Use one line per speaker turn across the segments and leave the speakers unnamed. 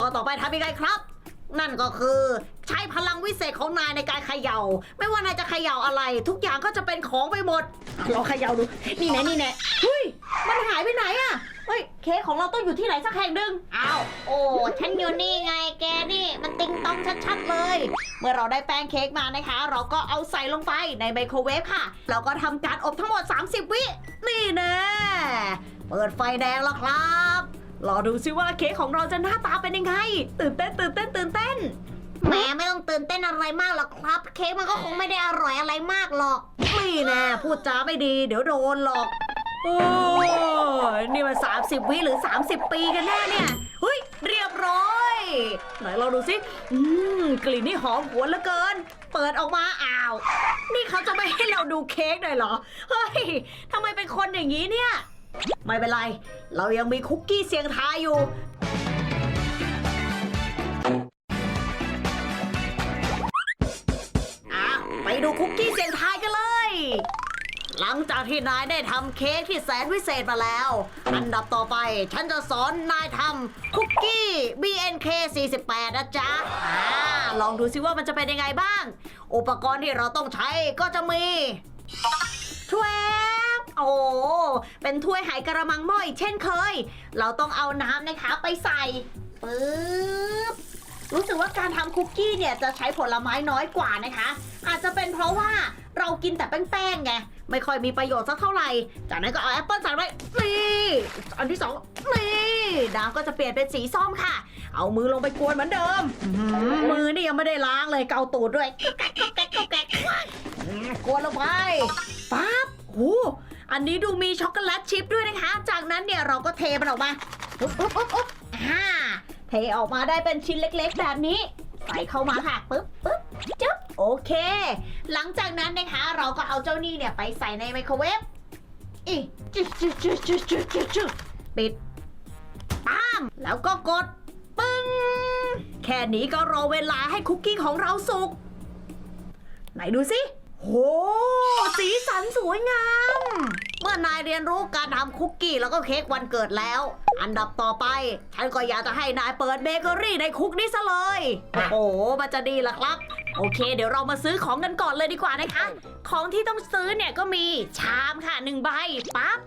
ก็ต่อไปทำยังไงครับ นั่นก็คือใช้พลังวิเศษของนายในการเขยา่า ไม่ว่านายจะเขย่าอะไร ทุกอย่างก็จะเป็นของไปหมดอะลองเขย่าดู นี่แน่นี่แน่เฮ้ยมันหายไปไหนอะเฮ้ยเค้กของเราต้องอยู่ที่ไหนสักแห่งหนึ่งอ้าวโอ้ฉันอยู่นี่ไงแกนี่มันติงตองชัดๆเลย เมื่อเราได้แป้งเค้กมานะคะ เราก็เอาใส่ลงไปในไมโครเวฟค่ะ เราก็ทำการอบทั้งหมด 30 วินี่แน่เปิดไฟแดงแล้วครับ รอดูซิว่าเค้กของเราจะหน้าตาเป็นยังไง ตื่นเต้นตื่นเต้นตื่นเต้น
แหมไม่ต้องตื่นเต้นอะไรมากหรอกครับ เค้กมันก็คงไม่ได้อร่อยอะไรมากหรอก
นี่แน่พูดจาไม่ดี เดี๋ยวโดนหรอกโอ้ยนี่มัน30 วิหรือ 30 ปีกันแน่เนี่ยเฮ้ยเรียบร้อย ไหนเราดูสิอืมกลิ่นนี่หอมหวนเหลือเกิน เปิดออกมาอ้าว นี่เขาจะไม่ให้เราดูเค้กหน่อยเหรอ เฮ้ยทำไมเป็นคนอย่างนี้เนี่ย ไม่เป็นไร เรายังมีคุกกี้เสียงทายอยู่ อะ ไปดูคุกกี้เสียงทายกันเลย หลังจากที่นายได้ทำเค้กที่แสนวิเศษมาแล้ว อันดับต่อไปฉันจะสอนนายทำคุกกี้ BNK 48นะจ๊ะ อ่า ลองดูซิว่ามันจะเป็นยังไงบ้าง อุปกรณ์ที่เราต้องใช้ก็จะมีถ้วย โอ้เป็นถ้วยไหกระมังหม้ออีกเช่นเคย เราต้องเอาน้ำนะคะไปใส่ปึ๊บรู้สึกว่าการทำคุกกี้เนี่ยจะใช้ผลไม้น้อยกว่านะคะ อาจจะเป็นเพราะว่าเรากินแต่แป้งๆไงไม่ค่อยมีประโยชน์สักเท่าไหร่ จากนั้นก็เอาแอปเปิลใส่ไว้นี่อันที่สองนี่น้ำก็จะเปลี่ยนเป็นสีส้มค่ะ เอามือลงไปกวนเหมือนเดิมอื้อหือมือนี่ยังไม่ได้ล้างเลยเกาตูดด้วยก๊อกแก๊กก๊อกแก๊กก๊อกแก๊กอืมกวนลงไปปั๊บโอ้ อันนี้ดูมีช็อกโกแลตชิพด้วยนะคะ จากนั้นเนี่ยเราก็เทมันออกมาอุ๊บอุ๊บอุ๊บอุ๊บอ่าเทออกมาได้เป็นชิ้นเล็กๆ แบบนี้ ใส่เข้ามาค่ะปึ๊บปึ๊บจึ๊บโอเค หลังจากนั้นนะคะ เราก็เอาเจ้านี่เนี่ยไปใส่ในไมโครเวฟอีจึ๊บจึ๊บจึ๊บจึ๊บจึ๊บจึ๊บจึ๊บปิดปั๊มแล้วก็กดปึ้งแค่นี้ก็รอเวลาให้คุกกี้ของเราสุก ไหนดูสิโหสีสันสวยงาม อนายเรียนรู้การทำคุกกี้แล้วก็เค้กวันเกิดแล้ว อันดับต่อไป ฉันก็อยากจะให้นายเปิดเบเกอรี่ในคุกนี้ซะเลย โอ้โหมันจะดีล่ะครับ โอเค เดี๋ยวเรามาซื้อของกันก่อนเลยดีกว่านะคะ ของที่ต้องซื้อเนี่ยก็มีชามค่ะหนึ่งใบปั๊บ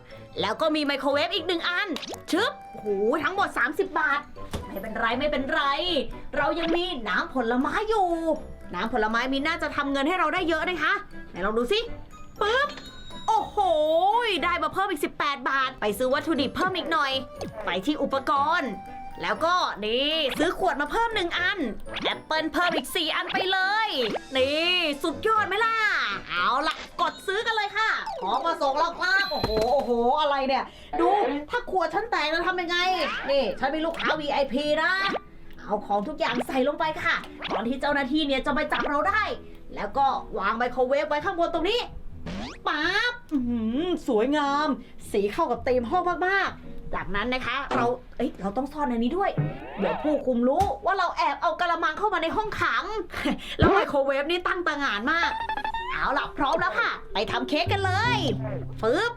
แล้วก็มีไมโครเวฟอีกหนึ่งอัน ชึบโหทั้งหมด 30 บาท ไม่เป็นไรไม่เป็นไร เรายังมีน้ำผลไม้อยู่ น้ำผลไม้มีน่าจะทำเงินให้เราได้เยอะนะคะไหนลองดูสิปึ๊บ โอ้โห ได้มาเพิ่มอีก 18 บาท ไปซื้อวัตถุดิบเพิ่มอีกหน่อย ไปที่อุปกรณ์ แล้วก็นี่ซื้อขวดมาเพิ่มหนึ่งอัน แอปเปิลเพิ่มอีก 4 อันไปเลย นี่ สุดยอดไหมล่ะ เอาละกดซื้อกันเลยค่ะของมาส่งแล้วครับโอ้โห โอ้โห อะไรเนี่ย ดู ถ้าขวดฉันแตกจะทำยังไง นี่ ฉันเป็นลูกค้า VIP นะเอาของทุกอย่างใส่ลงไปค่ะก่อนที่เจ้าหน้าที่เนี่ยจะไปจับเราได้ แล้วก็วางไมโครเวฟไว้ข้างบนตรงนี้ ปั๊บอื้อหือสวยงาม สีเข้ากับธีมห้องมากๆ จากนั้นนะคะ เรา เอ้ยเราต้องซ่อนในนี้ด้วย เดี๋ยวผู้คุมรู้ว่าเราแอบเอากระมังเข้ามาในห้องขัง แล้วไมโครเวฟนี่ตั้งตางานมาก เอาล่ะพร้อมแล้วค่ะ ไปทำเค้กกันเลยปึ๊บ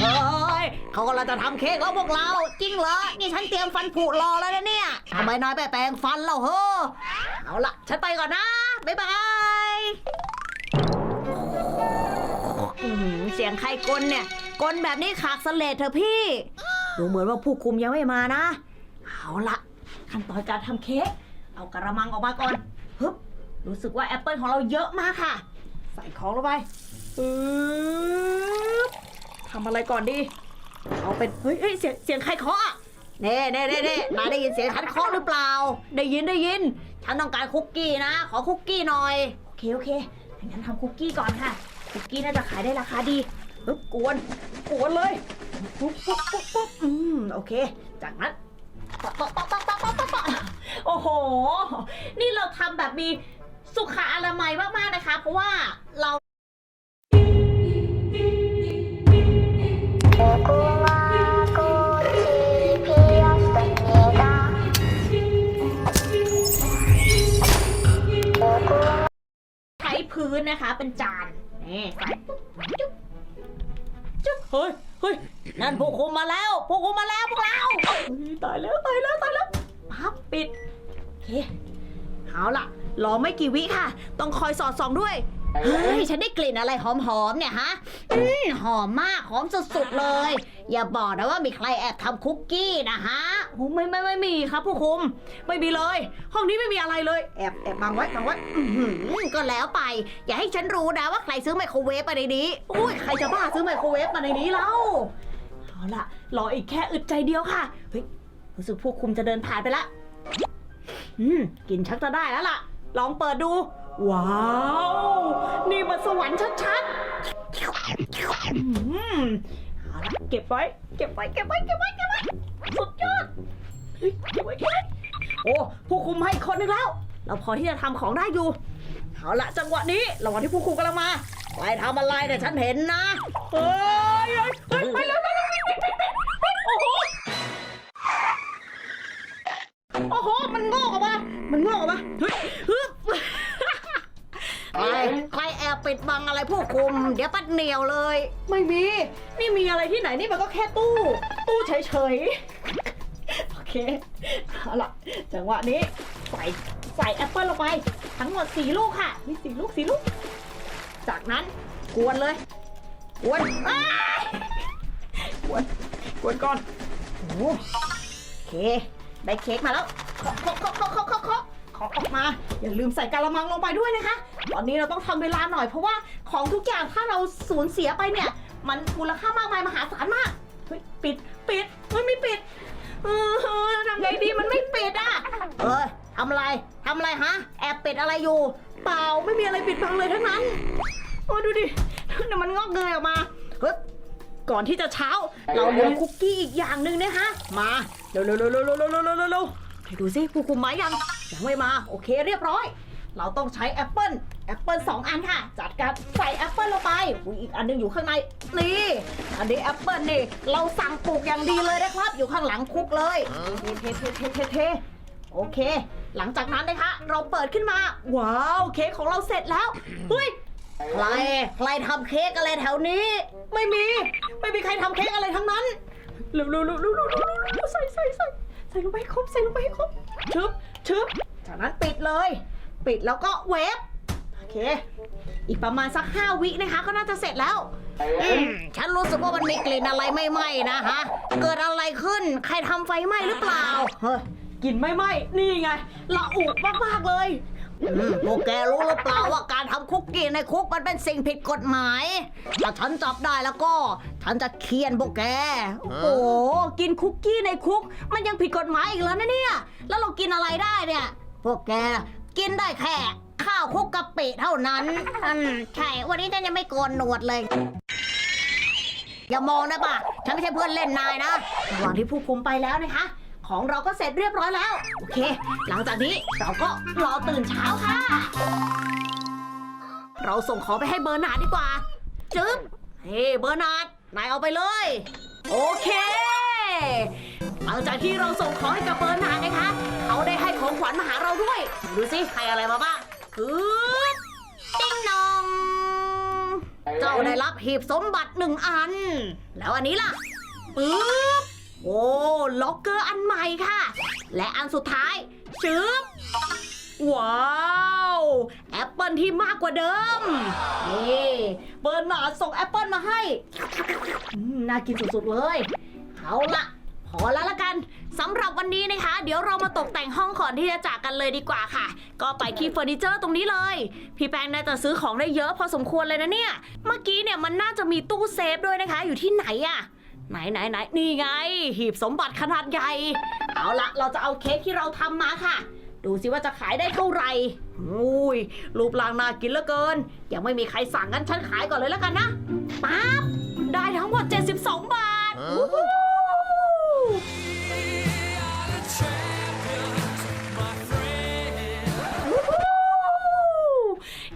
เฮ้ยเขากำลังจะทำเค้กแล้วพวกเรา จริงเหรอ นี่ฉันเตรียมฟันผุรอแล้วนะเนี่ยทำไมนายไปแปรงฟันเราเฮ้อเอาล่ะ ฉันไปก่อนนะ บ๊ายบาย อื้อหือเสียงใครกลนเนี่ยกลนแบบนี้ขากสเลดเถอะพี่ ดูเหมือนว่าผู้คุมยังไม่มานะ เอาละขั้นตอนการทำเค้กเอากระมังออกมาก่อนฮึบรู้สึกว่าแอปเปิลของเราเยอะมากค่ะ ใส่ของลงไปปึ๊บทำอะไรก่อนดี เอาเป็นเฮ้ยเฮ้ยเสียงเสียงใครเคาะอะเน่เน่เน่เน่นายได้ยินเสียงฉันเคาะหรือเปล่า ได้ยินได้ยิน ฉันต้องการคุกกี้นะ ขอคุกกี้หน่อย โอเคโอเคงั้นทำคุกกี้ก่อนค่ะ คุกกี้น่าจะขายได้ราคาดีปึ๊บกวนกวนเลยปุ๊บปุ๊บปุ๊บปุ๊บอืมโอเค จากนั้นปะปะปะปะปะปะปะปะโอ้โห นี่เราทำแบบมีสุขอนามัยมากๆนะคะ เพราะว่าเราใช้พื้นนะคะเป็นจาน นี่ใส่ปุ๊บจุ๊บจุ๊บเฮ้ยเฮ้ยนั่นผู้คุมมาแล้วผู้คุมมาแล้วพวกเราเฮ้ยตายแล้วตายแล้วตายแล้วพับปิดเคเอาล่ะรอไม่กี่วิค่ะ ต้องคอยสอดส่องด้วย เฮ้ยฉันได้กลิ่นอะไรหอมๆเนี่ยฮะอืมหอมมากหอมสุดๆเลย อย่าบอกนะว่ามีใครแอบทำคุกกี้นะฮะโอ้ไม่ไม่ไม่มีครับผู้คุม ไม่มีเลย ห้องนี้ไม่มีอะไรเลย แอบแอบบังไว้บังไว้อื้อหือก็แล้วไป อย่าให้ฉันรู้นะว่าใครซื้อไมโครเวฟมาในนี้อุ้ยใครจะบ้าซื้อไมโครเวฟมาในนี้เล่าเอาล่ะ รออีกแค่อึดใจเดียวค่ะเฮ้ยรู้สึกผู้คุมจะเดินผ่านไปละอืมกลินชักจะได้แล้วล่ะ ลองเปิดดู ว้าวนี่มัน สวรรค์ชัดๆอืมเอาละเก็บไว้ เก็บไว้ เก็บไว้ เก็บไว้ เก็บไว้ สุดยอดเฮ้ยเก็บไว้เก็บไว้โอ้ ผู้คุมให้คนนึงแล้ว เราพอที่จะทำของได้อยู่ เอาละจังหวะนี้ระหว่างที่ผู้คุมกำลังมา ไปทำอะไรเนี่ยฉันเห็นนะ เฮ้ยเฮ้ยเฮ้ยไปเร็วเร็วเร็วเร็วเร็วเร็วโอ้โห โอ้โห มันงอกออกมา มันงอกออกมา เฮ้ยฮึบใครใครแอบ ปิดบังอะไรผู้คุม เดี๋ยวปัดเหนียวเลย ไม่มี นี่มีอะไรที่ไหนนี่มันก็แค่ตู้ ตู้เฉยๆ โอเคเอาล่ะจังหวะนี้ใส่ใส่แอปเปิลลงไป ทั้งหมดสี่ลูกค่ะ มีสี่ลูกสี่ลูก จากนั้นกวนเลยกวนอ้ายกวนกวนก่อนโอ้โหโอเค ได้เค้กมาแล้วเคาะเคาะเคาะเคาะ เคาะเคาะเคาะเคาะออกมา อย่าลืมใส่กะละมังลงไปด้วยนะคะ ตอนนี้เราต้องทำเวลาหน่อยเพราะว่าของทุกอย่างถ้าเราสูญเสียไปเนี่ย มันมูลค่ามากมายมหาศาลมากเฮ้ยปิดปิดเฮ้ยไม่ปิดเออทำไงดีมันไม่ปิดอะ เออทำอะไรทำอะไรฮะ แอบปิดอะไรอยู่ เปล่าไม่มีอะไรปิดบังเลยทั้งนั้น โอ้ดูดิเนี่ยมันงอกเงยออกมาเฮ้ยก่อนที่จะเช้า เราเหลือคุกกี้อีกอย่างหนึ่งนะคะมาเร็วเร็วเร็ว เร็วเร็วเร็วเร็วเร็วเร็วเร็วให้ดูสิผู้คุมไม้ยังยังไม่มา โอเคเรียบร้อย เราต้องใช้แอปเปิลแอปเปิลสองอันค่ะ จัดการใส่แอปเปิลลงไปอุ๊ยอีกอันหนึงอยู่ข้างในนี่อันนี้แอปเปิลนี่ เราสั่งปลูกอย่างดีเลยนะครับ อยู่ข้างหลังคุกเลยเทเทเทเทเทเทโอเค หลังจากนั้นนะคะ เราเปิดขึ้นมา ว้าวเค้กของเราเสร็จแล้วเฮ้ยใครใครทำเค้กอะไรแถวนี้ ไม่มี ไม่มีใครทำเค้กอะไรทั้งนั้นเร็วเร็วเร็วเร็วเร็วเร็วเร็วใส่ใส่ใส่ ส่ลงไปให้ครบใส่ลงไปให้ครบชึบชึบจากนั้นปิดเลย ปิดแล้วก็เวฟโอเค อีกประมาณสักห้าวินะคะ ก็น่าจะเสร็จแล้วอืมฉันรู้สึกว่ามันมีกลิ่นอะไรไม่ไหม้นะฮะ เกิดอะไรขึ้น ใครทำไฟไหม้หรือเปล่า เฮ้ยกลิ่นไม่ไหม้นี่ไงละอุมากๆเลยอืม พวกแกรู้หรือเปล่าว่าการทำคุกกี้ในคุกมันเป็นสิ่งผิดกฎหมาย ถ้าฉันจับได้แล้วก็ ฉันจะเคียนพวกแก โอ้โหกินคุกกี้ในคุก มันยังผิดกฎหมายอีกแล้วนะเนี่ย แล้วเรากินอะไรได้เนี่ย พวกแกกินได้แค่ข้าวคุกกะปิเท่านั้นอืมใช่ วันนี้ฉันยังไม่โกนหนวดเลย อย่ามองนะป่ะ ฉันไม่ใช่เพื่อนเล่นนายนะระหว่างที่ผู้คุมไปแล้วนะคะ ของเราก็เสร็จเรียบร้อยแล้ว โอเค หลังจากนี้เราก็รอตื่นเช้าค่ะ เราส่งของไปให้เบอร์นาร์ดดีกว่า จึ๊บ เฮ้เบอร์นาร์ดนายเอาไปเลย โอเค หลังจากที่เราส่งของให้กับเบอร์นาร์ดนะคะ เขาได้ให้ของขวัญมาหาเราด้วย ดูสิให้อะไรมาบ้างคือติ้งนอง เจ้าได้รับหีบสมบัติหนึ่งอัน แล้วอันนี้ล่ะปึ๊บ โอ้ล็อกเกอร์อันใหม่ค่ะ และอันสุดท้ายชึบว้าวแอปเปิลที่มากกว่าเดิมนี่เบิร์นหนาส่งแอปเปิลมาให้น่ากินสุดๆเลยเอาละพอแล้วละกันสำหรับวันนี้นะคะ เดี๋ยวเรามาตกแต่งห้องก่อนที่จะจากกันเลยดีกว่าค่ะ ก็ไปที่เฟอร์นิเจอร์ตรงนี้เลย พี่แป้งน่าจะซื้อของได้เยอะพอสมควรเลยนะเนี่ย เมื่อกี้เนี่ยมันน่าจะมีตู้เซฟด้วยนะคะ อยู่ที่ไหนอะ ไหนไหนไหนนี่ไง หีบสมบัติขนาดใหญ่ เอาละเราจะเอาเค้กที่เราทำมาค่ะ ดูสิว่าจะขายได้เท่าไหร่อุ้ยรูปร่างน่ากินเหลือเกิน ยังไม่มีใครสั่งงั้นฉันขายก่อนเลยแล้วกันนะปั๊บได้ทั้งหมด 72 บาทวู้ฮู้วู้ฮู้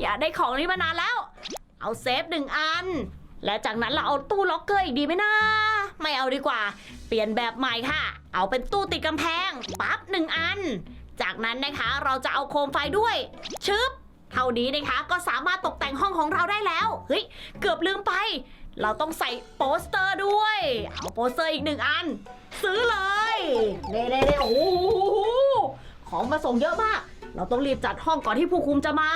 อยากได้ของนี้มานานแล้ว เอาเซฟหนึ่งอัน และจากนั้นเราเอาตู้ล็อกเกอร์อีกดีไหมนะ ไม่เอาดีกว่า เปลี่ยนแบบใหม่ค่ะ เอาเป็นตู้ติดกำแพงปั๊บหนึ่งอัน จากนั้นนะคะเราจะเอาโคมไฟด้วย ชึบ เท่านี้นะคะก็สามารถตกแต่งห้องของเราได้แล้ว เฮ้ย เกือบลืมไป เราต้องใส่โปสเตอร์ด้วย เอาโปสเตอร์อีกหนึ่งอัน ซื้อเลยเน่เน่เโอ้โหของมาส่งเยอะมาก เราต้องรีบจัดห้องก่อนที่ผู้คุมจะมา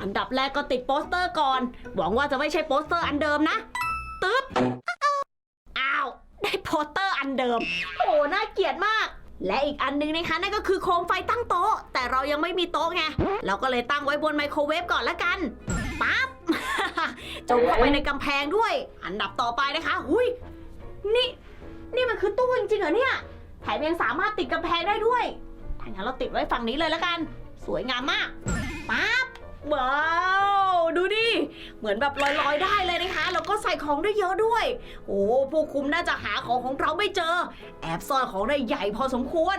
อันดับแรกก็ติดโปสเตอร์ก่อน หวังว่าจะไม่ใช่โปสเตอร์อันเดิมนะ ตึ๊บ อ้าว ได้โปสเตอร์อันเดิม โอ้น่าเกลียดมาก และอีกอันหนึงนะคะนั่นก็คือโคมไฟตั้งโต๊ะ แต่เรายังไม่มีโต๊ะไง เราก็เลยตั้งไว้บนไมโครเวฟก่อนละกัน ปั๊บ จมเข้าไปในกำแพงด้วย อันดับต่อไปนะคะหุยนี่ นี่มันคือตู้จริงๆเหรอเนี่ย แถมยังสามารถติดกำแพงได้ด้วยถ้างั้นเราติดไว้ฝั่งนี้เลยละกัน สวยงามมากปั๊บว้าว ดูดิ เหมือนแบบลอยๆ ได้เลยนะคะ แล้วก็ใส่ของได้เยอะด้วย โอ้ผู้คุมน่าจะหาของของเราไม่เจอ แอบซ่อนของได้ใหญ่พอสมควร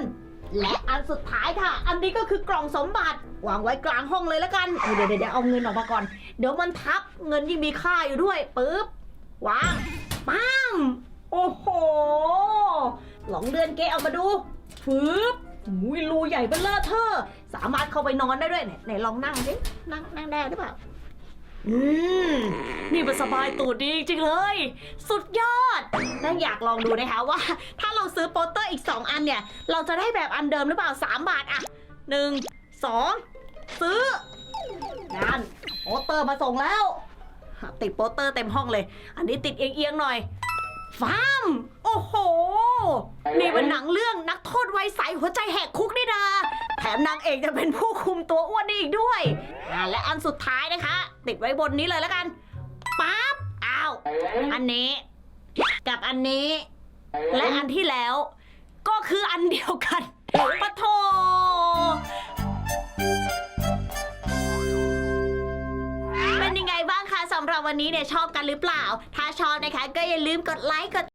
และอันสุดท้ายค่ะ อันนี้ก็คือกล่องสมบัติ วางไว้กลางห้องเลยละกัน เดี๋ยวเดี๋ยวเอาเงินออกมาก่อน เดี๋ยวมันทับเงินยิ่งมีค่าอยู่ด้วยปึ๊บวางปั้มโอ้โหหลองเดือนเกะเอามาดูฟืบอุ้ยรูใหญ่เบ้อเลอเทอสามารถเข้าไปนอนได้ด้วยไหนลองนั่งสินั่งนั่งได้หรือเปล่า อืมนี่มันสบายตูดดีจริงๆเลย สุดยอดนั่งอยากลองดูนะคะว่า ถ้าเราซื้อโปสเตอร์อีก 2 อันเนี่ย เราจะได้แบบอันเดิมหรือเปล่า 3 บาทอะหนึ่งสองซื้อ นั่นโปสเตอร์มาส่งแล้ว ติดโปสเตอร์เต็มห้องเลย อันนี้ติดเอียงๆหน่อยฟาร์มโอ้โห นี่เป็นหนังเรื่องนักโทษไวัยใสหัวใจแหกคุกนี่นาแถมนางเอกจะเป็นผู้คุมตัวอ้วนนี่อีกด้วย อ่าและอันสุดท้ายนะคะ ติดไว้บนนี้เลยแล้วกันปั๊บอ้าวอันนี้ กับอันนี้ และอันที่แล้ว ก็คืออันเดียวกันปะโทเป็นยังไงบ้างคะสำหรับวันนี้เนี่ยชอบกันหรือเปล่า ถ้าชอบนะคะ ก็อย่าลืมกดไลค์กด